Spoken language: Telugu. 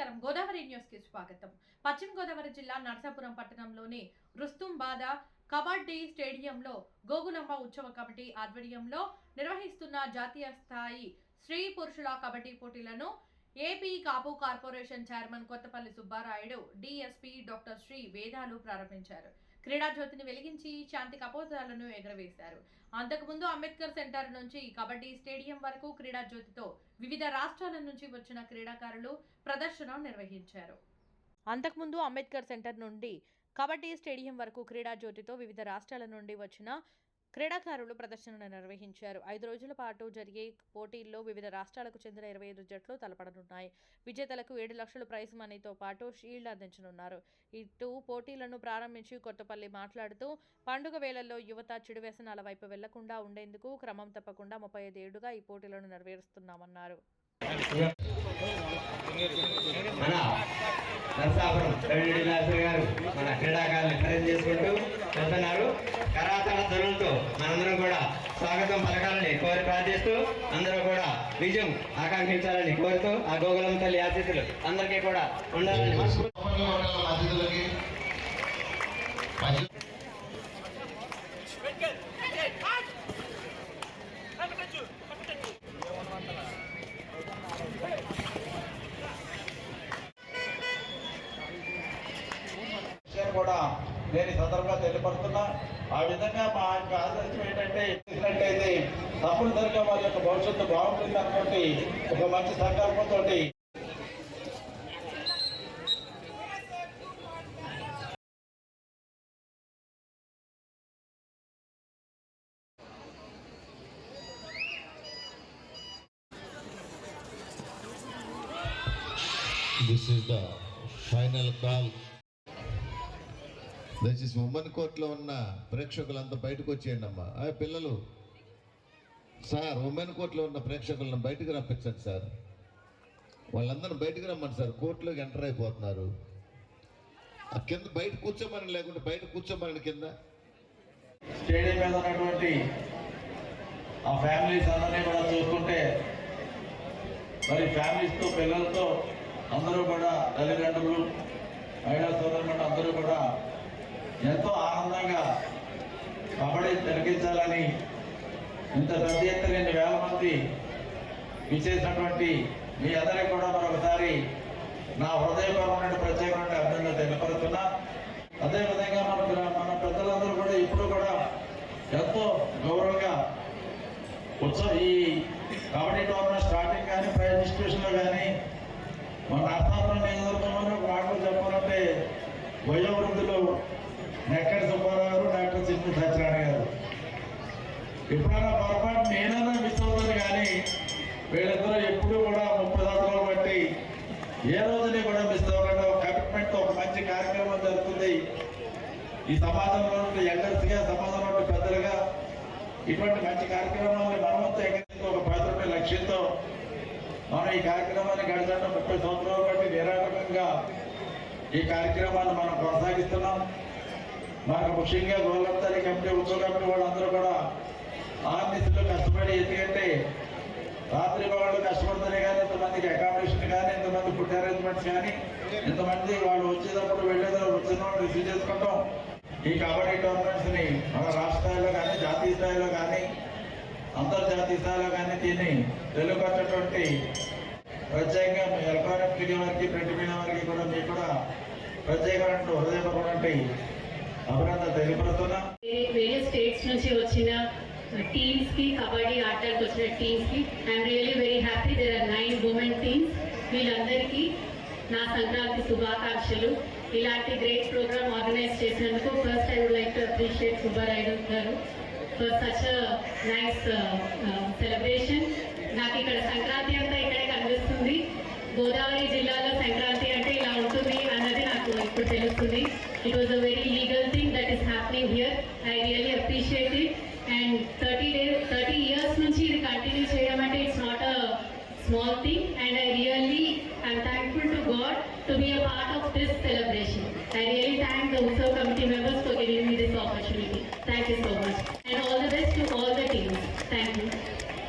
నమస్కారం. గోదావరి న్యూస్కి స్వాగతం. పశ్చిమ గోదావరి జిల్లా నరసాపురం పట్టణంలోని రుస్తుంబాద కబడ్డీ స్టేడియంలో గోగులమ్మ ఉత్సవ కమిటీ ఆధ్వర్యంలో నిర్వహిస్తున్న జాతీయ స్థాయి స్త్రీ పురుషుల కబడ్డీ పోటీలను AP Kapu corporation chairman Kothapalli Subbarayudu DSP doctor Sri వేదాలు ప్రారంభించారు. క్రీడా జ్యోతిని వెలిగించి శాంతి కపోతాలను ఎగరవేశారు. అంతకుముందు అంబేద్కర్ సెంటర్ నుంచి కబడ్డీ స్టేడియం వరకు క్రీడా జ్యోతితో వివిధ రాష్ట్రాల నుంచి వచ్చిన క్రీడాకారులు ప్రదర్శన నిర్వహించారు. అంతకుముందు అంబేద్కర్ సెంటర్ నుండి కబడ్డీ స్టేడియం వరకు క్రీడా జ్యోతితో వివిధ రాష్ట్రాల నుండి వచ్చిన క్రీడాకారులు ప్రదర్శన నిర్వహించారు. ఐదు రోజుల పాటు జరిగే పోటీల్లో వివిధ రాష్ట్రాలకు చెందిన ఇరవై ఐదు జట్లు తలపడనున్నాయి. విజేతలకు ఏడు లక్షల ప్రైజ్ మనీతో పాటు షీల్డ్ అందించనున్నారు. ఇటు పోటీలను ప్రారంభించి కొత్తపల్లి మాట్లాడుతూ పండుగ వేళల్లో యువత చెడు వ్యసనాల వైపు వెళ్ళకుండా ఉండేందుకు క్రమం తప్పకుండా ముప్పై ఐదు ఏడుగా ఈ పోటీలను నెరవేరుస్తున్నామన్నారు. మన క్రీడాకారులు చేసుకుంటూ వెళ్తున్నారు కరాచార ధ్వనులతో మనందరం కూడా స్వాగతం పలకాలని కోరి ప్రార్థిస్తూ అందరూ కూడా విజయం ఆకాంక్షించాలని కోరుతూ ఆ గోగులం తల్లి ఆశీస్సులు అందరికీ కూడా ఉండాలని కూడా నేను ఈ సందర్భంగా తెలియపడుతున్నా ఆ విధంగా మా యొక్క ఆదర్శం ఏంటంటే చేసినట్టయితే తప్పనిసరిగా వారి యొక్క భవిష్యత్తు బాగుంటుంది అనుకోండి ఒక మంచి సంకల్పంతో This is the final call. దయచేసి ఉమ్మన్ కోర్టులో ఉన్న ప్రేక్షకులంతా బయటకు వచ్చేయండి అమ్మా. ఆ పిల్లలు సార్ ఉమెన్ కోర్టులో ఉన్న ప్రేక్షకులను బయటకు రప్పించండి సార్. వాళ్ళందరూ బయటకు రమ్మని సార్. కోర్టులోకి ఎంటర్ అయిపోతున్నారు. ఆ కింద బయట కూర్చోమని లేకుంటే బయట కూర్చోమని కింద. స్టేడియం మీద ఉన్నటువంటి ఆ ఫ్యామిలీస్ అందరినీ కూడా చూసుకుంటే మరి ఫ్యామిలీస్తో పిల్లలతో అందరూ కూడా తల్లిదండ్రులు మహిళా సోదరులు అందరూ కూడా ఎంతో ఆనందంగా కబడ్డీ తిలకించాలని ఇంత పెద్ద ఎత్తున వేల మంది విచ్చేసినటువంటి మీ అందరికీ కూడా మరొకసారి నా హృదయపరమైన ప్రత్యేకమైన అభినందన తెలియపరుతున్నా అదేవిధంగా మన మన పెద్దలందరూ కూడా ఇప్పుడు కూడా ఎంతో గౌరవంగా ఉత్సవ ఈ కబడ్డీ టోర్నమెంట్ స్టార్టింగ్ కానీ ప్రైజ్ డిస్ట్రిబ్యూషన్లో కానీ మన నరసాపురం నియోజకవర్గంలో ఒక మాటలు చెప్పాలంటే వయోవృద్ధులు నెక్కడి సుబ్బారావు గారు డాక్టర్ సింపు సత్యనారాయణ గారు ఎప్పుడైనా పొరపాటు నేనైనా మిస్ అవుతుంది కానీ వీళ్ళిద్దరూ ఎప్పుడూ కూడా ముప్పై సంవత్సరాలు బట్టి ఏ రోజునే కూడా మిస్ అవ్వకుండా ఒక ఒక మంచి కార్యక్రమం జరుగుతుంది. ఈ సమాజంలో నుండి ఎల్డర్స్గా సమాజంలో నుండి పెద్దలుగా ఇటువంటి మంచి కార్యక్రమాన్ని మనమంతా ఎక్కడికి ఒక పదకొండు లక్ష్యంతో మనం ఈ కార్యక్రమాన్ని గడిచిన ముప్పై సంవత్సరాల బట్టి నిరాటకంగా ఈ కార్యక్రమాన్ని మనం కొనసాగిస్తున్నాం. మనకు ముఖ్యంగా గోలంతరి కమిటీ ఉత్సవ కమిటీ వాళ్ళందరూ కూడా ఆర్టీసీలో కష్టపడి ఎందుకంటే రాత్రి వాళ్ళు కష్టపడతారే కానీ ఇంతమందికి అకామిడేషన్ కానీ ఇంతమంది ఫుడ్ అరేంజ్మెంట్స్ కానీ ఇంతమంది వాళ్ళు వచ్చేటప్పుడు వెళ్ళేటప్పుడు వచ్చిన వాళ్ళు రిసీవ్ చేసుకుంటాం. ఈ కబడ్డీ టోర్నమెంట్స్ని మన రాష్ట్ర స్థాయిలో కానీ జాతీయ స్థాయిలో కానీ అంతర్జాతీయ స్థాయిలో కానీ దీన్ని తెలుగుపట్టినటువంటి ప్రత్యేకంగా మీ ఎలక్ట్రానిక్ మీడియా వారికి ప్రింట్ మీడియా వారికి కూడా మీకు కూడా ప్రత్యేకమైన హృదయపూర్వకమైనటువంటి అభినందన తెలియపడుతున్నా వేరే స్టేట్స్ నుంచి వచ్చిన టీమ్స్కి కబడ్డీ ఆటలకు వచ్చిన టీమ్స్కి I'm really very happy there are nine women teams వీళ్ళందరికీ నా సంక్రాంతి శుభాకాంక్షలు। ఇలాంటి గ్రేట్ ప్రోగ్రామ్ ఆర్గనైజ్ చేసినందుకు first I would like to appreciate Subbarayudu garu for such nice celebration నాకు ఇక్కడ సంక్రాంతి అంతా ఇక్కడే కనిపిస్తుంది। గోదావరి జిల్లాలో సంక్రాంతి అంటే ఇలా ఉంటుంది అన్నది నాకు ఇప్పుడు తెలుస్తుంది. It was a very legal thing that is happening here I really appreciate it and 30 days, 30 years munchi continue cheyamante it's not a small thing. And i really am thankful to god to be a part of this celebration. I really thank the usav committee members for giving me this opportunity. Thank you so much. And all the best to all the teams. Thank you.